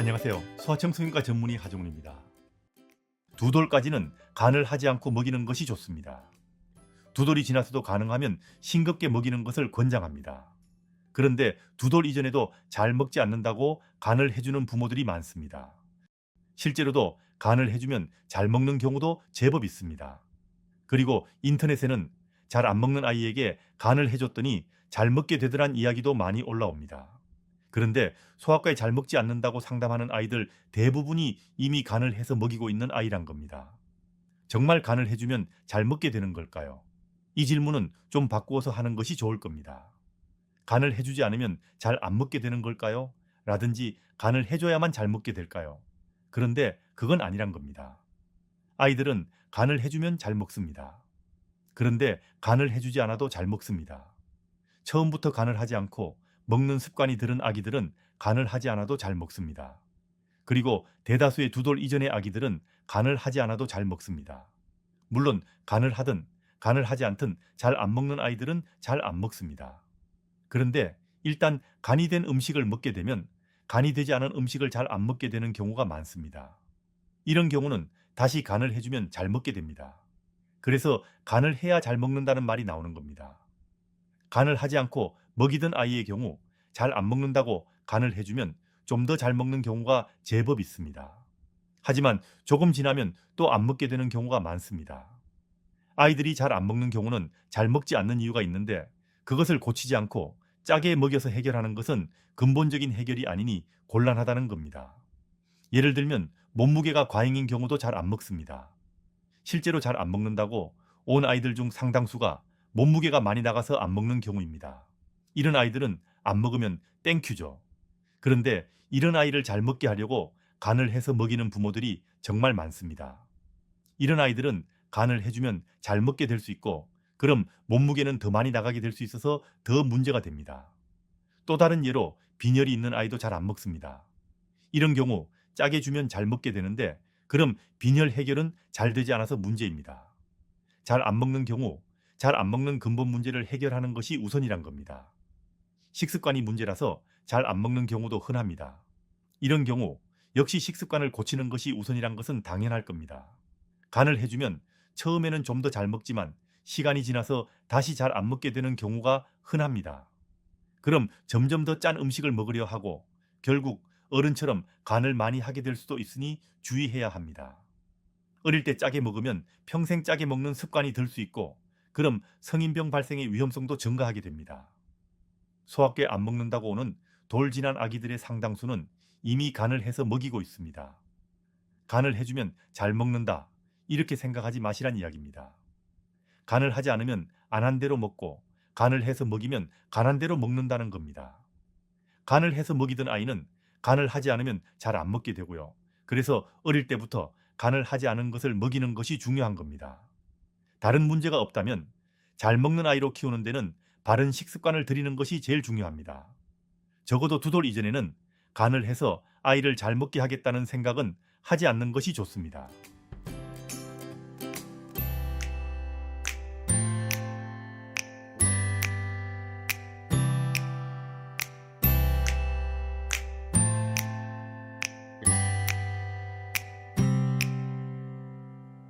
안녕하세요. 소아청소년과 전문의 하정훈입니다. 두 돌까지는 간을 하지 않고 먹이는 것이 좋습니다. 두 돌이 지나서도 가능하면 싱겁게 먹이는 것을 권장합니다. 그런데 두 돌 이전에도 잘 먹지 않는다고 간을 해주는 부모들이 많습니다. 실제로도 간을 해주면 잘 먹는 경우도 제법 있습니다. 그리고 인터넷에는 잘 안 먹는 아이에게 간을 해줬더니 잘 먹게 되더란 이야기도 많이 올라옵니다. 그런데 소아과에 잘 먹지 않는다고 상담하는 아이들 대부분이 이미 간을 해서 먹이고 있는 아이란 겁니다. 정말 간을 해주면 잘 먹게 되는 걸까요? 이 질문은 좀 바꾸어서 하는 것이 좋을 겁니다. 간을 해주지 않으면 잘 안 먹게 되는 걸까요? 라든지 간을 해줘야만 잘 먹게 될까요? 그런데 그건 아니란 겁니다. 아이들은 간을 해주면 잘 먹습니다. 그런데 간을 해주지 않아도 잘 먹습니다. 처음부터 간을 하지 않고 먹는 습관이 들은 아기들은 간을 하지 않아도 잘 먹습니다. 그리고 대다수의 두 돌 이전의 아기들은 간을 하지 않아도 잘 먹습니다. 물론 간을 하든 간을 하지 않든 잘 안 먹는 아이들은 잘 안 먹습니다. 그런데 일단 간이 된 음식을 먹게 되면 간이 되지 않은 음식을 잘 안 먹게 되는 경우가 많습니다. 이런 경우는 다시 간을 해주면 잘 먹게 됩니다. 그래서 간을 해야 잘 먹는다는 말이 나오는 겁니다. 간을 하지 않고 먹이던 아이의 경우 잘 안 먹는다고 간을 해주면 좀 더 잘 먹는 경우가 제법 있습니다. 하지만 조금 지나면 또 안 먹게 되는 경우가 많습니다. 아이들이 잘 안 먹는 경우는 잘 먹지 않는 이유가 있는데 그것을 고치지 않고 짜게 먹여서 해결하는 것은 근본적인 해결이 아니니 곤란하다는 겁니다. 예를 들면 몸무게가 과잉인 경우도 잘 안 먹습니다. 실제로 잘 안 먹는다고 온 아이들 중 상당수가 몸무게가 많이 나가서 안 먹는 경우입니다. 이런 아이들은 안 먹으면 땡큐죠. 그런데 이런 아이를 잘 먹게 하려고 간을 해서 먹이는 부모들이 정말 많습니다. 이런 아이들은 간을 해주면 잘 먹게 될 수 있고, 그럼 몸무게는 더 많이 나가게 될 수 있어서 더 문제가 됩니다. 또 다른 예로 빈혈이 있는 아이도 잘 안 먹습니다. 이런 경우 짜게 주면 잘 먹게 되는데, 그럼 빈혈 해결은 잘 되지 않아서 문제입니다. 잘 안 먹는 경우 잘 안 먹는 근본 문제를 해결하는 것이 우선이란 겁니다. 식습관이 문제라서 잘 안 먹는 경우도 흔합니다. 이런 경우 역시 식습관을 고치는 것이 우선이란 것은 당연할 겁니다. 간을 해주면 처음에는 좀 더 잘 먹지만 시간이 지나서 다시 잘 안 먹게 되는 경우가 흔합니다. 그럼 점점 더 짠 음식을 먹으려 하고 결국 어른처럼 간을 많이 하게 될 수도 있으니 주의해야 합니다. 어릴 때 짜게 먹으면 평생 짜게 먹는 습관이 들 수 있고 그럼 성인병 발생의 위험성도 증가하게 됩니다. 소화께 안 먹는다고 오는 돌 지난 아기들의 상당수는 이미 간을 해서 먹이고 있습니다. 간을 해주면 잘 먹는다. 이렇게 생각하지 마시란 이야기입니다. 간을 하지 않으면 안 한 대로 먹고 간을 해서 먹이면 간한 대로 먹는다는 겁니다. 간을 해서 먹이던 아이는 간을 하지 않으면 잘 안 먹게 되고요. 그래서 어릴 때부터 간을 하지 않은 것을 먹이는 것이 중요한 겁니다. 다른 문제가 없다면 잘 먹는 아이로 키우는 데는 바른 식습관을 들이는 것이 제일 중요합니다. 적어도 두 돌 이전에는 간을 해서 아이를 잘 먹게 하겠다는 생각은 하지 않는 것이 좋습니다.